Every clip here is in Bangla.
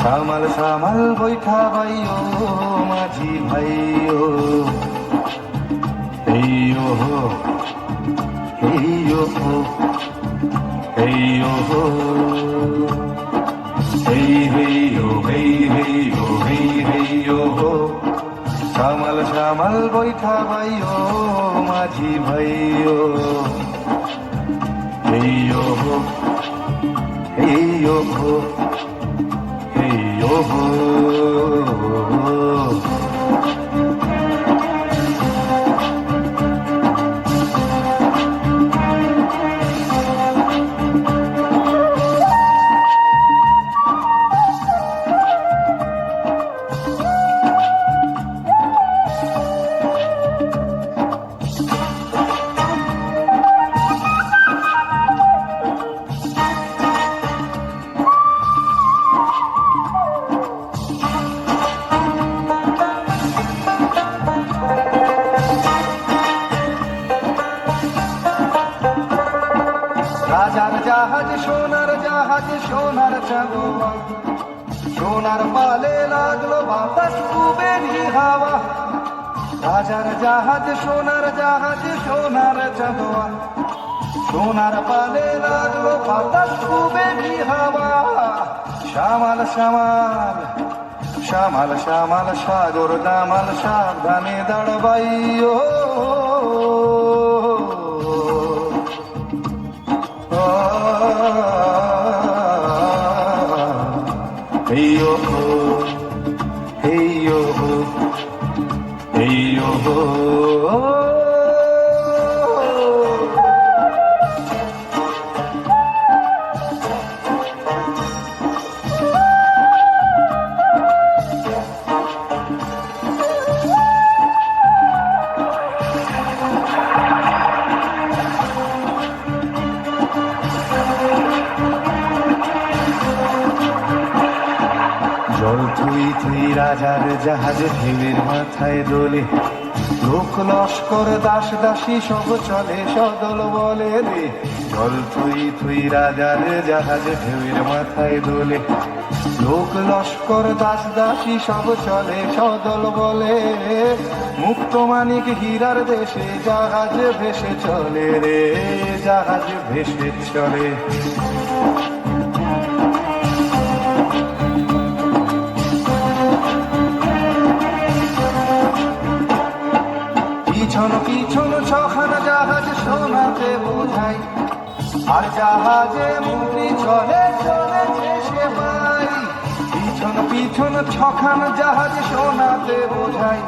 সামাল সামাল বৈঠা ভাই ও মাঝি ভাই ও হেই ও হো হেই ও হো হো সামাল বৈঠা ভাই ও মাঝি ভাইও। এই হো এই হো এই yo জাহাজ সোনার চাঁদোয়া সোনার পালে লাগল বাতাস, কুবেরি হাওয়া। রাজার জাহাজ, সোনার জাহাজ, সোনার চাঁদোয়া সোনার পালে লাগল বাতাস, কুবেরি হাওয়া। শ্যামাল শ্যামাল শ্যামাল শ্যামাল, সাগর, দামাল, সাবধানে দাঁড়বাইও মাথায় দোলে লোক লস্কর দাস দাসী সব চলে, সদল বলে রে। জল থুই থুই রাজার জাহাজ ঢেউয়ের মাথায় দোলে। লোক লস্কর দাস দাসী সব চলে, সদল বলে মুক্ত মানিক হীরার দেশে জাহাজ ভেসে চলে রে, জাহাজ ভেসে চলে। সোনাতে বোঝাই, আর জাহাজে মন্ত্রী চলে চলেছে সে ভাই পিছন পিছন ছখানা জাহাজ সোনাতে বোঝাই,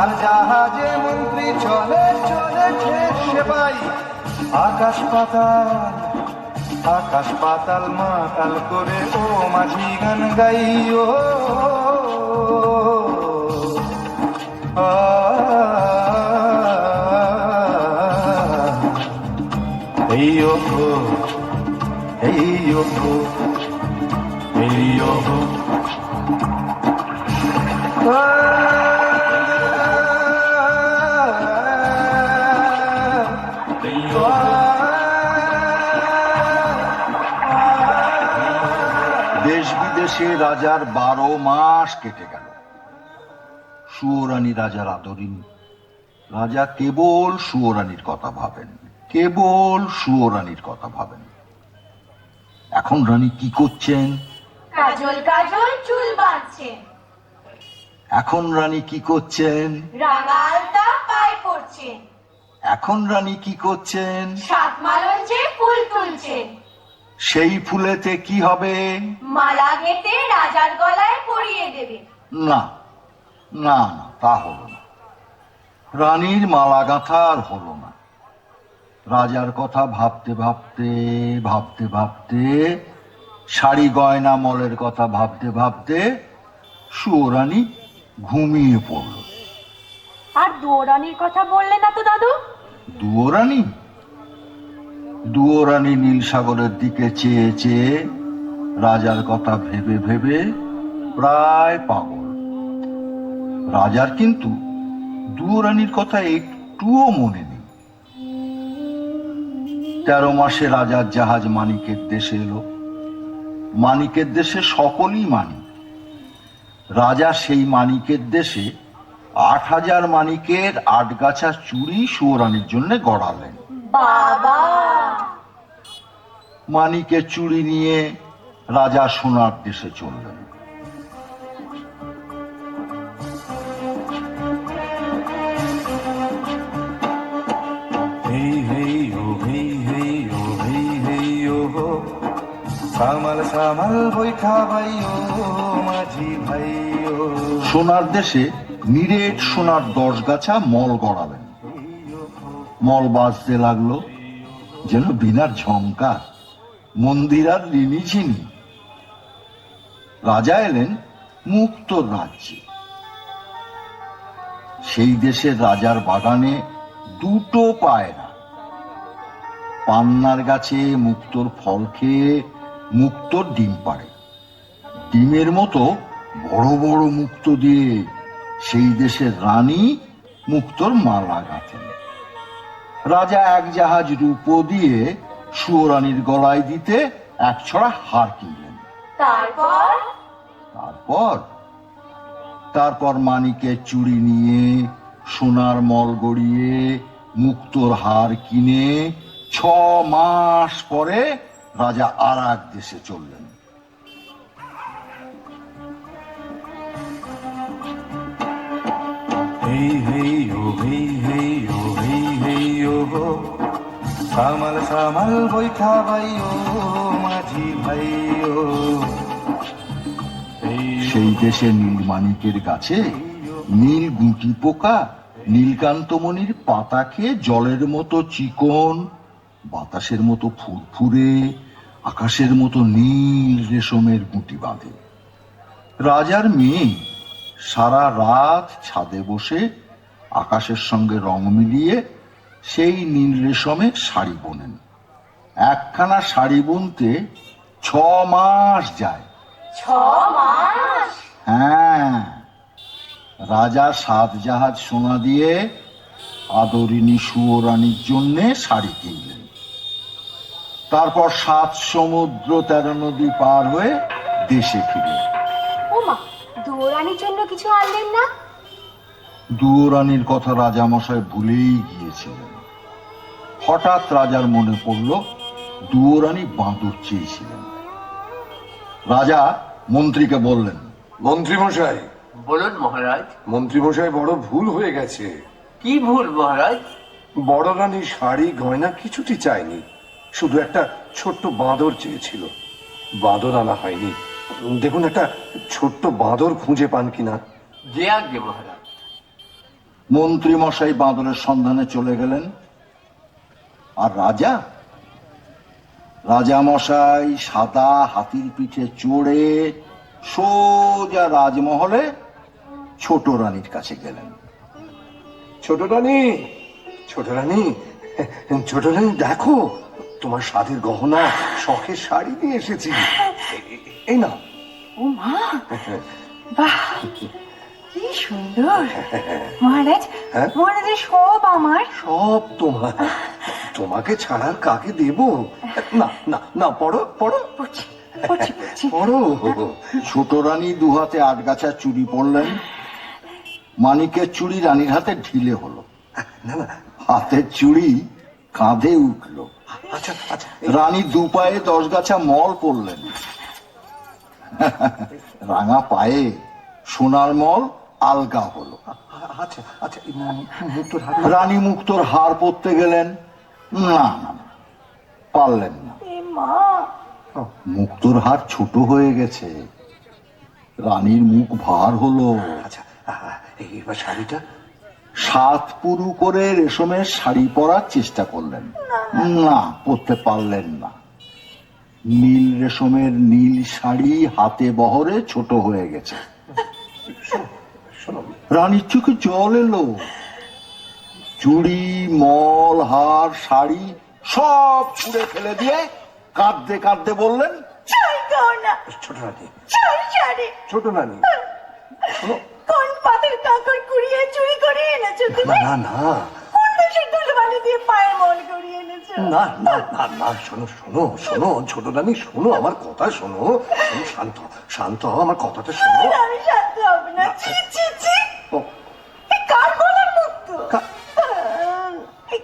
আর জাহাজে মন্ত্রী চলে চলেছে সে ভাই আকাশ পাতাল আকাশ পাতাল মাতাল করে ও মাঝি গান গাইও। দেশ বিদেশে রাজার বারো মাস কেটে গেল। সুয়োরানী রাজার আদরিনী রাজা কেবল সুয়োরানীর কথা ভাবেন কেবল সুয়োরানীর কথা ভাবেন। এখন রানী কি করছেন? কাজল কাজল চুল বাঁধছেন এখন রানী কি করছেন? রাঙা আলতা পায়ে পড়ছেন এখন রানী কি করছেন? সাত মালঞ্চে ফুল তুলছেন সেই ফুলেতে কি হবে? মালা গেঁথে রাজার গলায় পরিয়ে দেবে। না না না তা হলো না। রানীর মালা গাঁথা আর হলো না। রাজার কথা ভাবতে ভাবতে ভাবতে ভাবতে শাড়ি গয়না মলের কথা ভাবতে ভাবতে সুরানী ঘুমিয়ে পড়ল। আর দুয়োরানির কথা বললে না তো দাদু? দুয়োরানী? দুয়োরানী নীল সাগরের দিকে চেয়ে চেয়ে রাজার কথা ভেবে ভেবে প্রায় পাগল। রাজার কিন্তু দুয়োরানির কথা একটুও মনে নেই। তেরো মাসে রাজার জাহাজ মানিকের দেশে এলো। মানিকের দেশে সকলই মানিক। রাজা সেই মানিকের দেশে আট হাজার মানিকের আটগাছা চুরি সুয়োরানির জন্য গড়ালেন। বাবা! মানিকের চুরি নিয়ে রাজা সোনার দেশে চললেন। সামাল সামাল বৈঠা ভাই মাঝি ভাই সোনার দেশে নিরেট সোনার দশ গাছা মল গড়ালেন মল বাজতে লাগল যেন বিনার ঝঙ্কার মন্দির আর রিনি ঝিনি রাজা এলেন মুক্তর রাজ্যে। সেই দেশের রাজার বাগানে দুটো পায়রা। পান্নার গাছে মুক্তোর ফল খেয়ে মুক্তোর ডিম পাড়ে। ডিমের মতো বড় বড় মুক্তো দিয়ে সেই দেশের রানী মুক্তোর মালা গাঁথেন। রাজা এক জাহাজ রূপো দিয়ে সুয়োরানীর গলায় দিতে এক ছড়া হার কিনলেন। তারপর? তারপর? তারপর মানিকের চুড়ি নিয়ে সোনার মল গড়িয়ে মুক্তোর হার কিনে ছ মাস পরে রাজা আর এক দেশে চললেন। হেই হেই ও হেই হেই ও হেই হেই ও হো। সামাল সামাল বৈঠা ভাই ও মাঝি ভাই ও। সেই দেশে নীলমাণিকের গাছে নীল গুটি পোকা নীলকান্তমণির পাতা খেয়ে জলের মতো চিকন বাতাসের মতো ফুরফুরে আকাশের মতো নীল রেশমের গুটি বাঁধে। রাজার মেয়ে সারা রাত ছাদে বসে আকাশের সঙ্গে রং মিলিয়ে সেই নীল রেশমে শাড়ি বোনেন। একখানা শাড়ি বুনতে ছ মাস যায়। ছ মাস? হ্যাঁ। রাজা সাত জাহাজ সোনা দিয়ে আদরিনী সুয়োরানীর জন্যে শাড়ি কিনলেন। তারপর সাত সমুদ্র তেরো নদী পার হয়ে দেশে ফিরে। ও মা দুয়োরানির জন্য কিছু আনলেন না? দুয়োরানীর কথা রাজামশাই ভুলেই গিয়েছিলেন। হঠাৎ রাজার মনে পড়ল দুয়োরানী বাঁদর চেয়েছিলেন। রাজা মন্ত্রীকে বললেন মন্ত্রীমশাই। বলুন মহারাজ। মন্ত্রীমশাই বড় ভুল হয়ে গেছে। কি ভুল মহারাজ? বড় রানী শাড়ি গয়না কিছুটি চায়নি শুধু একটা ছোট্ট বাঁদর চেয়েছিল। বাঁদর আনা হয়নি। দেখুন একটা ছোট্ট বাঁদর খুঁজে পান কিনা। যে আজ্ঞে মহারাজ। মন্ত্রী মশাই বাঁদরের সন্ধানে চলে গেলেন। আর রাজা? রাজা মশাই সাদা হাতির পিঠে চড়ে সোজা রাজমহলে ছোট রানীর কাছে গেলেন। ছোট রানী! ছোট রানী! ছোট রানী দেখো! তোমার স্বাদের গহনা শখের শাড়ি নিয়ে এসেছি। এই না ও মা বাহ কি সুন্দর। মহারাজ হ্যাঁ? মহারাজের সব আমার। সব তোমার। তোমাকে ছাড়ার কাকে দেব? না না না পড়ো পড়ো। পড়ো। ছোট রানী দুহাতে আটগাছা চুরি পড়লেন। মানিকের চুড়ি রানীর হাতে ঢিলে হলো। না না। হাতের চুড়ি কাঁধে উঠল। আচ্ছা আচ্ছা। রানী দুপায়ে দশ গাছা মল পড়লেন রাঙা পায়ে সোনার মল আলগা হলো। আচ্ছা আচ্ছা রানী মুক্তোর হার পরতে গেলেন। না না না, পারলেন না। মুক্তোর হার ছোট হয়ে গেছে। রানীর মুখ ভার হলো। আচ্ছা এবার শাড়িটা সাত পুরু করে রেশমের শাড়ি পরার চেষ্টা করলেন। না পরতে পারলেন না। নীল রেশমের নীল শাড়ি হাতে বহরে ছোট হয়ে গেছে। শোনো রানীর চোখে জল এলো। চুড়ি মল হার শাড়ি সব ছুঁড়ে ফেলে দিয়ে কাঁদতে কাঁদতে বললেন তো ছোট নানি ছোট নানি শোনো কোন পাতের কাকড় কুড়িয়ে চুরি করে এনেছো তুমি? না না কোন দেশের দুলবানি দিয়ে পায়ের মল করিয়ে এনেছো? না না না না শোনো শোনো শোনো ছোট নানি শোনো আমার কথা শোনো। শোনো, শান্ত শান্ত হও, আমার কথাটা শোনো। আমি শান্ত হব না। ছি ছি ছি। ও, কার গলার মুক্ত?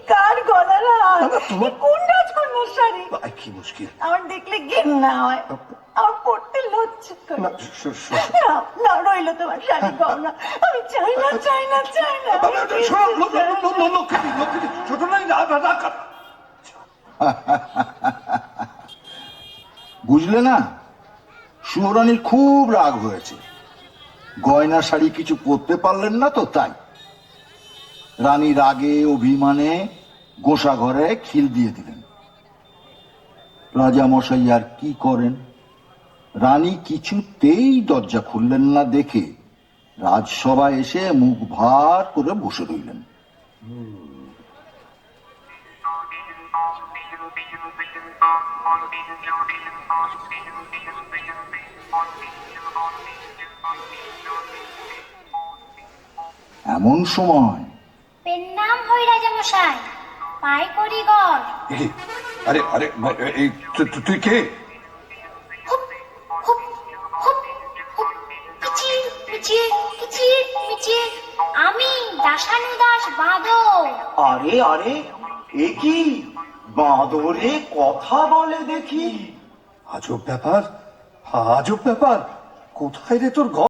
কার গলার হার? বাবা, তোমার- এই কোন রাজকন্যার শাড়ি? কি মুশকিল। আমার দেখলে ঘেন্না হয় আমার পড়তে লজ্জা করে না। না না রইল তোমার শাড়ি গহনা আমি চাই না চাই না চাই না। ছোট নানি না না। না না। বুঝলে না? সুরানির খুব রাগ হয়েছে। গয়না শাড়ি কিছু পরতে পারলেন না তো তাই। রানী রাগে অভিমানে গোসা ঘরে খিল দিয়ে দিলেন। রাজা মশাই আর কি করেন? রানী কিছুতেই দরজা খুললেন না দেখে রাজসভায় এসে মুখ ভার করে বসে রইলেন। এমন সময় নাম হই রাজামশাই পাই করি গড় আরে আরে এই তুই কে? কিচির মিচির কিচির আমি দাসানু দাস বাঁদর। আরে আরে, এ কি? বাঁদরে কথা বলে দেখি। আজব ব্যাপার আজব ব্যাপার। কোথায় রে তোর ঘর?